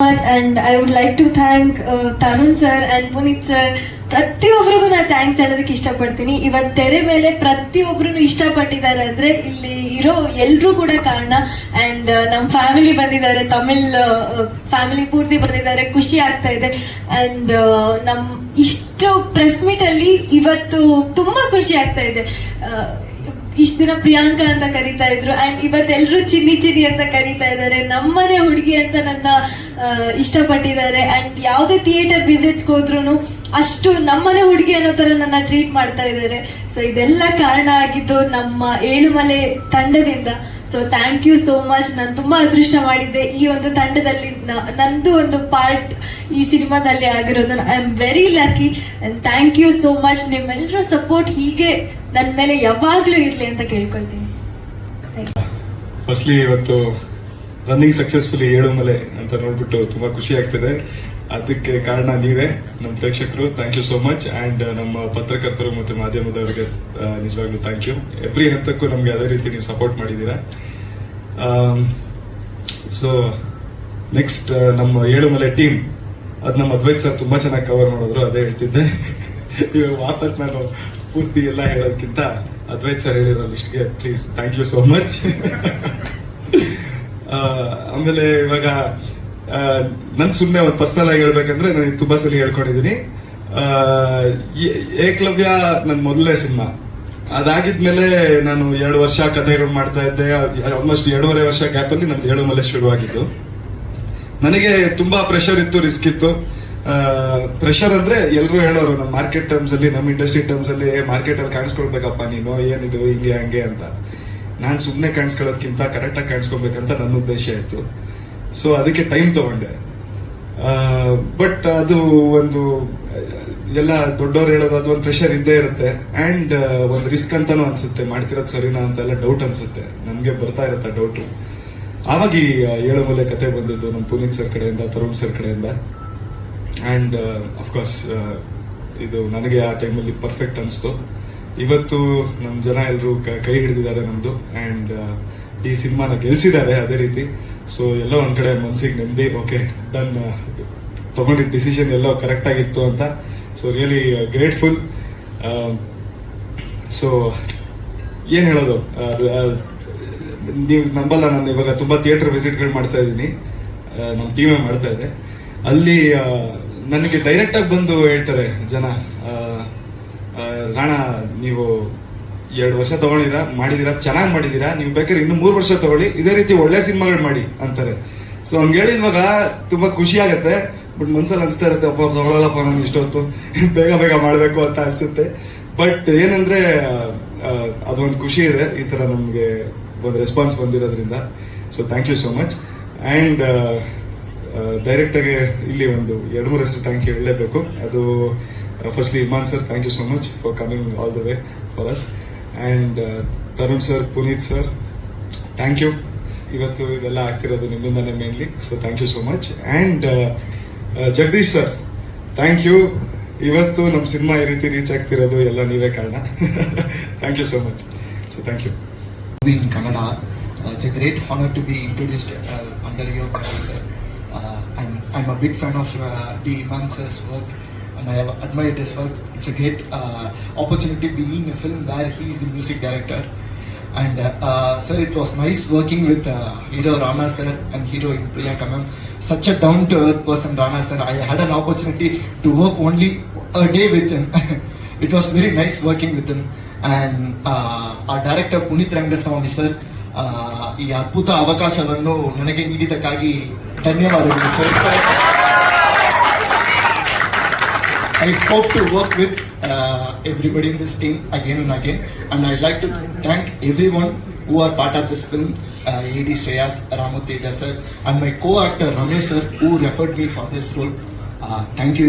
Much and I would like to thank Tarun sir and Puneeth sir ಪ್ರತಿಯೊಬ್ಬರಿಗೂ ನಾನು thanks ಹೇಳೋದಕ್ಕೆ ಇಷ್ಟಪಡ್ತೀನಿ. ಇವತ್ತು ತೆರೆ ಮೇಲೆ ಪ್ರತಿಯೊಬ್ಬರು ಇಷ್ಟಪಟ್ಟಿದ್ದಾರೆ ಅಂದರೆ ಇಲ್ಲಿ ಇರೋ ಎಲ್ಲರೂ ಕೂಡ ಕಾರಣ. ಅಂಡ್ ನಮ್ಮ ಫ್ಯಾಮಿಲಿ ಬಂದಿದ್ದಾರೆ ತಮಿಳ್ ಫ್ಯಾಮಿಲಿ ಪೂರ್ತಿ ಬಂದಿದ್ದಾರೆ ಖುಷಿ ಆಗ್ತಾ ಇದೆ. ಆ್ಯಂಡ್ ನಮ್ಮ ಇಷ್ಟು ಪ್ರೆಸ್ ಮೀಟಲ್ಲಿ ಇವತ್ತು ತುಂಬ ಖುಷಿ ಆಗ್ತಾ ಇದೆ. ಆ, ಇಷ್ಟ ದಿನ ಪ್ರಿಯಾಂಕಾ ಅಂತ ಕರೀತಾ ಇದ್ರು. ಅಂಡ್ ಇವತ್ತೆಲ್ಲರೂ ಚಿನ್ನಿ ಚಿನ್ನಿ ಅಂತ ಕರೀತಾ ಇದ್ದಾರೆ. ನಮ್ಮನೆ ಹುಡುಗಿ ಅಂತ ನನ್ನ ಇಷ್ಟಪಟ್ಟಿದ್ದಾರೆ. ಅಂಡ್ ಯಾವುದೇ ಥಿಯೇಟರ್ ವಿಸಿಟ್ಸ್ಗೆ ಹೋದ್ರು ಅಷ್ಟು ನಮ್ಮನೆ ಹುಡುಗಿ ಅನ್ನೋ ತರ ನನ್ನ ಟ್ರೀಟ್ ಮಾಡ್ತಾ ಇದ್ದಾರೆ. ಸೊ ಇದೆಲ್ಲ ಕಾರಣ ಆಗಿದ್ದು ನಮ್ಮ ಏಳುಮಲೆ ತಂಡದಿಂದ. So thank you so much ನಾನು ತುಂಬಾ ಅದೃಷ್ಟ ಮಾಡಿದ್ದೆ ಈ ಒಂದು ತಂಡದಲ್ಲಿ. ನಂದು ಒಂದು ಪಾರ್ಟ್ ಈ ಸಿನಿಮಾದಲ್ಲಿ ಆಗಿರೋದು. I am very lucky and thank you so much ನಿಮ್ಮೆಲ್ಲರೂ support ಹೀಗೆ ನನ್ನ ಮೇಲೆ ಯಾವಾಗಲೂ ಇರಲಿ ಅಂತ ಕೇಳ್ಕೊಳ್ತೀನಿ. ಫಸ್ಟ್ಲಿ ಇವತ್ತು ರನ್ನಿಂಗ್ ಸಕ್ಸಸ್ಫುಲಿ ಏಳು ಮಲೆ ಅಂತ ನೋಡ್ಬಿಟ್ಟು ತುಂಬಾ ಖುಷಿ ಆಗ್ತಿದೆ. ಅದಕ್ಕೆ ಕಾರಣ ನೀವೇ ನಮ್ಮ ಪ್ರೇಕ್ಷಕರು thank you so much and ನಮ್ಮ ಪತ್ರಕರ್ತರು ಮತ್ತು ಮಾಧ್ಯಮದವರಿಗೆ ಆ, ನಿಜವಾಗ್ಲೂ ಥ್ಯಾಂಕ್ ಯು ಎವ್ರಿ ಹಂತಕ್ಕೂ ನಮಗೆ ಅದೇ ರೀತಿ ನೀವು ಸಪೋರ್ಟ್ ಮಾಡಿದ್ದೀರಾ. ಸೊ ನೆಕ್ಸ್ಟ್ ನಮ್ಮ ಏಳು ಮಲೆ ಟೀಮ್ ಅದು ನಮ್ಮ ಅದ್ವೈತ್ ಸರ್ ತುಂಬಾ ಚೆನ್ನಾಗಿ ಕವರ್ ಮಾಡಿದ್ರು ಅದೇ ಹೇಳ್ತಿದ್ದೆ. ಇವಾಗ ವಾಪಸ್ ನಾನು ಪೂರ್ತಿ ಎಲ್ಲ ಹೇಳೋದಕ್ಕಿಂತ ಅದ್ವೈತ್ ಸರ್ ಹೇಳಿರೋ ಲಿಸ್ಟ್ಗೆ please thank you so much ಆಮೇಲೆ ಇವಾಗ ನನ್ ಸುಮ್ಮನೆ ಒಂದು ಪರ್ಸನಲ್ ಆಗಿ ಹೇಳ್ಬೇಕಂದ್ರೆ ನಾನು ತುಂಬಾ ಸಲ ಹೇಳ್ಕೊಂಡಿದ್ದೀನಿ ಏಕಲವ್ಯ ನನ್ನ ಮೊದಲನೇ ಸಿನಿಮಾ. ಅದಾಗಿದ್ಮೇಲೆ ನಾನು ಎರಡು ವರ್ಷ ಕಥೆಗಳು ಮಾಡ್ತಾ ಇದ್ದೆ. ಆಲ್ಮೋಸ್ಟ್ ಎರಡೂವರೆ ವರ್ಷ ಗ್ಯಾಪ್ ಅಲ್ಲಿ ನಂದು ಏಳು ಮಲೆ ಶುರುವಾಗಿದ್ದು. ನನಗೆ ತುಂಬಾ ಪ್ರೆಷರ್ ಇತ್ತು ರಿಸ್ಕ್ ಇತ್ತು. ಪ್ರೆಷರ್ ಅಂದ್ರೆ ಎಲ್ಲರೂ ಹೇಳೋರು ನಮ್ಮ ಮಾರ್ಕೆಟ್ ಟರ್ಮ್ಸ್ ಅಲ್ಲಿ ನಮ್ಮ ಇಂಡಸ್ಟ್ರಿ ಟರ್ಮ್ಸ್ ಅಲ್ಲಿ ಮಾರ್ಕೆಟ್ ಅಲ್ಲಿ ಕಾಣಿಸ್ಕೊಳ್ಬೇಕಪ್ಪ ನೀನು, ಏನಿದು, ಹಿಂಗೆ, ಹಂಗೆ ಅಂತ. ನಾನು ಸುಮ್ಮನೆ ಕಾಣಿಸ್ಕೊಳ್ಳೋದಕ್ಕಿಂತ ಕರೆಕ್ಟಾಗಿ ಕಾಣಿಸ್ಕೊಬೇಕಂತ ನನ್ನ ಉದ್ದೇಶ ಇತ್ತು. ಸೊ ಅದಕ್ಕೆ ಟೈಮ್ ತಗೊಂಡೆ. ಬಟ್ ಅದು ಒಂದು, ಎಲ್ಲ ದೊಡ್ಡವ್ರು ಹೇಳೋದು ಅದು ಒಂದು ಪ್ರೆಷರ್ ಇದ್ದೇ ಇರುತ್ತೆ. ಅಂಡ್ ಒಂದು ರಿಸ್ಕ್ ಅಂತಾನು ಅನ್ಸುತ್ತೆ. ಮಾಡ್ತಿರೋದು ಸರಿನಾ ಅಂತೆಲ್ಲ ಡೌಟ್ ಅನ್ಸುತ್ತೆ. ನಮ್ಗೆ ಬರ್ತಾ ಇರುತ್ತೆ ಡೌಟು ಆವಾಗ ಈ ಏಳು ಮೂಲೆ ಕತೆ ಬಂದಿದ್ದು ನಮ್ಮ ಪುನೀತ್ ಸರ್ ಕಡೆಯಿಂದ, ತರುಣ್ ಸರ್ ಕಡೆಯಿಂದ. ಅಂಡ್ ಅಫ್ಕೋರ್ಸ್ ಇದು ನನಗೆ ಆ ಟೈಮಲ್ಲಿ ಪರ್ಫೆಕ್ಟ್ ಅನಿಸ್ತು. ಇವತ್ತು ನಮ್ಮ ಜನ ಎಲ್ಲರೂ ಕೈ ಹಿಡಿದಿದ್ದಾರೆ ನಮ್ದು. ಅಂಡ್ ಈ ಸಿನಿಮಾನ ಗೆಲ್ಸಿದ್ದಾರೆ ಅದೇ ರೀತಿ. ಸೊ ಎಲ್ಲ ಒಂದು ಕಡೆ ಮನ್ಸಿಗೆ ನೆಮ್ಮದಿ ಓಕೆ ಡನ್ ತಗೊಂಡಿದ್ದ ಡಿಸಿಷನ್ ಎಲ್ಲ ಕರೆಕ್ಟ್ ಆಗಿತ್ತು ಅಂತ. ಸೊ ರಿಯಲಿ ಗ್ರೇಟ್ಫುಲ್ ಸೊ ಏನು ಹೇಳೋದು? ನೀವು ನಂಬಲ್ಲ, ನಾನು ಇವಾಗ ತುಂಬಾ ಥಿಯೇಟರ್ ವಿಸಿಟ್ಗಳು ಮಾಡ್ತಾ ಇದ್ದೀನಿ. ನಮ್ಮ ಟೀಮೇ ಮಾಡ್ತಾ ಇದೆ. ಅಲ್ಲಿ ನನಗೆ ಡೈರೆಕ್ಟ್ ಆಗಿ ಬಂದು ಹೇಳ್ತಾರೆ ಜನ. ರಾಣ, ನೀವು ಎರಡು ವರ್ಷ ತಗೊಂಡಿರಾ ಮಾಡಿದೀರಾ ಚೆನ್ನಾಗಿ ಮಾಡಿದೀರಾ ನೀವು ಬೇಕಾದ್ರೆ ಇನ್ನು ಮೂರು ವರ್ಷ ತಗೊಳ್ಳಿ, ಇದೇ ರೀತಿ ಒಳ್ಳೆ ಸಿನಿಮಾಗಳು ಮಾಡಿ ಅಂತಾರೆ. ಸೊ ಹಂಗೆ ಹೇಳಿದ್ವಾಗ ತುಂಬಾ ಖುಷಿ ಆಗುತ್ತೆ, ಬಟ್ ಮನ್ಸಲ್ಲಿ ಅನಿಸ್ತಾ ಇರುತ್ತೆ, ಅಪ್ಪ ತಗೊಳ್ಳಲ್ಲಪ್ಪ ನಮ್ಗೆ ಇಷ್ಟೊತ್ತು ಬೇಗ ಬೇಗ ಮಾಡಬೇಕು ಅಂತ ಅನ್ಸುತ್ತೆ. ಬಟ್ ಏನಂದ್ರೆ ಅದೊಂದು ಖುಷಿ ಇದೆ, ಈ ತರ ನಮಗೆ ಒಂದು ರೆಸ್ಪಾನ್ಸ್ ಬಂದಿರೋದ್ರಿಂದ. So thank you so much and ಡೈರೆಕ್ಟಾಗಿ ಇಲ್ಲಿ ಒಂದು ಎರಡು ಮೂರು ಹೆಸರು ಥ್ಯಾಂಕ್ ಯು ಹೇಳಲೇಬೇಕು. ಅದು firstly Iman sir thank you so much for coming all the way for us and Tarun sir Puneeth sir thank you ಇವತ್ತು ಇದೆಲ್ಲ ಆಗ್ತಿರೋದು ನಿಮ್ಮಿಂದಲೇ mainly so thank you so much and Jagadeesh sir thank you ಇವತ್ತು ನಮ್ಮ cinema ಈ ರೀತಿ reach ಆಗ್ತಿರೋದು ಎಲ್ಲ ನೀವೇ ಕಾರಣ. Thank you so much so thank you in Kannada it's a great honour to be introduced under your sir I I sir. A big fan of fan of uh, the Iman sir's work and I have admired his work. It's a great uh, opportunity being in a film where he is the music director. And uh, uh, sir, it was nice working with uh, hero Rana sir and heroine Priyanka ma'am. Such a down-to-earth person, Rana sir. I had an opportunity to work only a day with him. it was very nice working with him. And uh, our director Puneeth Rangaswamy sir ಈ ಅದ್ಭುತ ಅವಕಾಶವನ್ನು ನನಗೆ ನೀಡಿದ್ದಕ್ಕಾಗಿ ಧನ್ಯವಾದಗಳು sir I hope to work with uh, everybody in this team again and again. And I'd like to thank everyone who are part of this film. Uh, AD Shreyas, Ramu Teja sir, and my co-actor Ramesh sir, who referred me for this role. Uh, thank you.